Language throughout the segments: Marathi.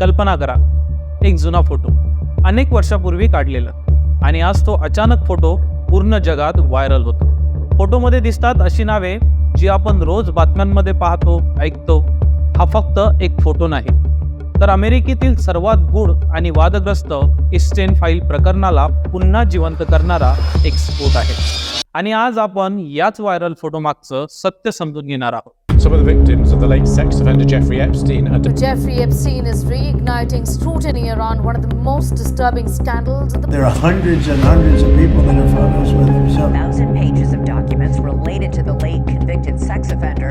कल्पना करा. एक जुना फोटो. अनेक वर्षापूर्वी काढलेला. आणि आज तो अचानक फोटो पूर्ण जगात व्हायरल होतो. फोटोमध्ये दिसतात अशी नावे जी आपण रोज बातम्यांमध्ये पाहतो ऐकतो. हा फक्त एक फोटो नाही. तर अमेरिकेतील सर्वात गूढ आणि वादग्रस्त इस्टेन फाईल प्रकरणाला पुन्हा जिवंत करणारा एक स्फोट आहे. आणि आज आपण याच व्हायरल फोटो मागचं सत्य समजून घेणार आहोत. Some of the victims of the late sex offender Jeffrey Epstein are Jeffrey Epstein is reigniting scrutiny around one of the most disturbing scandals the There are hundreds and hundreds of people that are photos with him. So thousand pages of documents related to the late convicted sex offender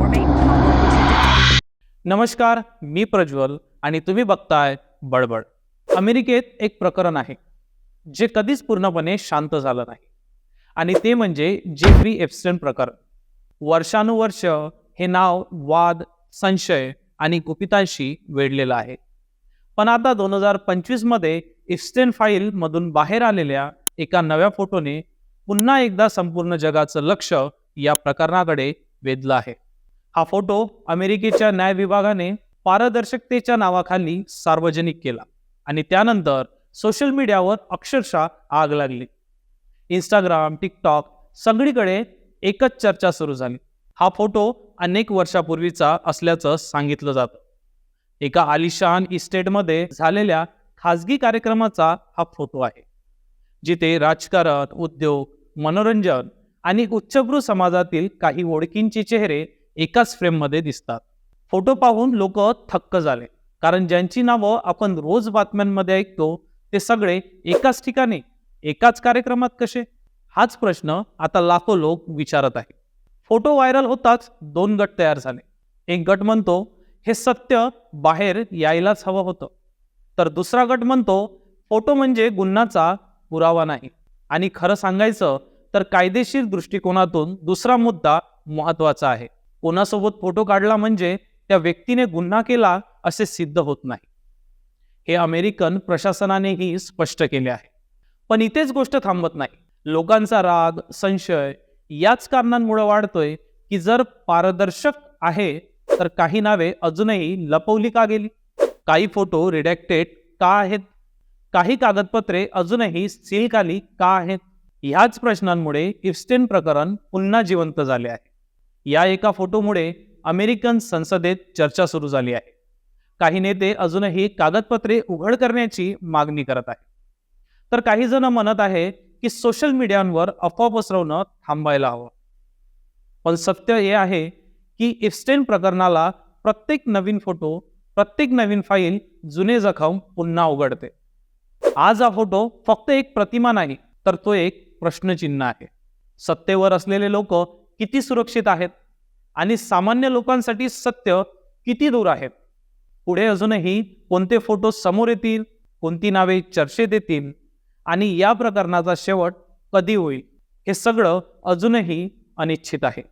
were made public today. नमस्कार मी प्रज्वल आणि तुम्ही बघताय बडबड अमेरिकेत एक प्रकरण आहे जे कधीच पूर्णपणे शांत झालं नाही आणि ते म्हणजे जेफ्री एप्स्टन प्रकरण वर्षानुवर्ष हे नाव वाद संशय आणि गुपितांशी वेढलेलं आहे. पण आता दोन हजार पंचवीसमध्ये इस्टेन फाईलमधून बाहेर आलेल्या एका नव्या फोटोने पुन्हा एकदा संपूर्ण जगाचं लक्ष या प्रकरणाकडे वेधलं आहे. हा फोटो अमेरिकेच्या न्याय विभागाने पारदर्शकतेच्या नावाखाली सार्वजनिक केला आणि त्यानंतर सोशल मीडियावर अक्षरशः आग लागली. इंस्टाग्राम टिकटॉक सगळीकडे एकच चर्चा सुरू झाली. हा फोटो अनेक वर्षापूर्वीचा असल्याचं सांगितलं जातं. एका आलिशान इस्टेटमध्ये झालेल्या खाजगी कार्यक्रमाचा हा फोटो आहे जिथे राजकारण उद्योग मनोरंजन आणि उच्चभ्रू समाजातील काही ओळखींचे चेहरे एकाच फ्रेममध्ये दिसतात. फोटो पाहून लोक थक्क झाले कारण ज्यांची नावं आपण रोज बातम्यांमध्ये ऐकतो ते सगळे एकाच ठिकाणी एकाच कार्यक्रमात कसे? हाच प्रश्न आता लाखो लोक विचारत आहे फोटो व्हायरल होताच दोन गट तयार झाले. एक गट म्हणतो हे सत्य बाहेर यायलाच हवं होतं. तर दुसरा गट म्हणतो फोटो म्हणजे गुन्हाचा पुरावा नाही. आणि खरं सांगायचं तर कायदेशीर दृष्टिकोनातून दुसरा मुद्दा महत्त्वाचा आहे. कोणासोबत फोटो काढला म्हणजे त्या व्यक्तीने गुन्हा केला असे सिद्ध होत नाही. हे अमेरिकन प्रशासनानेही स्पष्ट केले आहे. पण इथेच गोष्ट थांबत नाही. लोकांचा राग संशय याच कारणांमुळे वाढतोय की जर पारदर्शक आहे तर काही नावे अजूनही लपवली का गेली? काही फोटो रिडॅक्टेड का आहेत? काही कागदपत्रे अजूनही सील खाली का आहेत? ह्याच प्रश्नांमुळे इफ्स्टेन प्रकरण पुन्हा जिवंत झाले आहे. या एका फोटोमुळे अमेरिकन संसदेत चर्चा सुरू झाली आहे. काही नेते अजूनही कागदपत्रे उघड करण्याची मागणी करत आहेत. तर काही जण म्हणत आहे की सोशल मीडियावर अफवा पसरवणं थांबायला हवं. पण सत्य हे आहे की इफ्स्टेन प्रकरणाला प्रत्येक नवीन फोटो प्रत्येक नवीन फाईल जुने जखम पुन्हा उघडते. आज हा फोटो फक्त एक प्रतिमा नाही तर तो एक प्रश्नचिन्ह आहे. सत्तेवर असलेले लोक किती सुरक्षित आहेत? आणि सामान्य लोकांसाठी सत्य किती दूर आहेत पुढे अजूनही कोणते फोटो समोर येतील कोणती नावे चर्चेत येतील आणि या प्रकरणाचा शेवट कधी होईल हे सगळं अजूनही अनिश्चित आहे.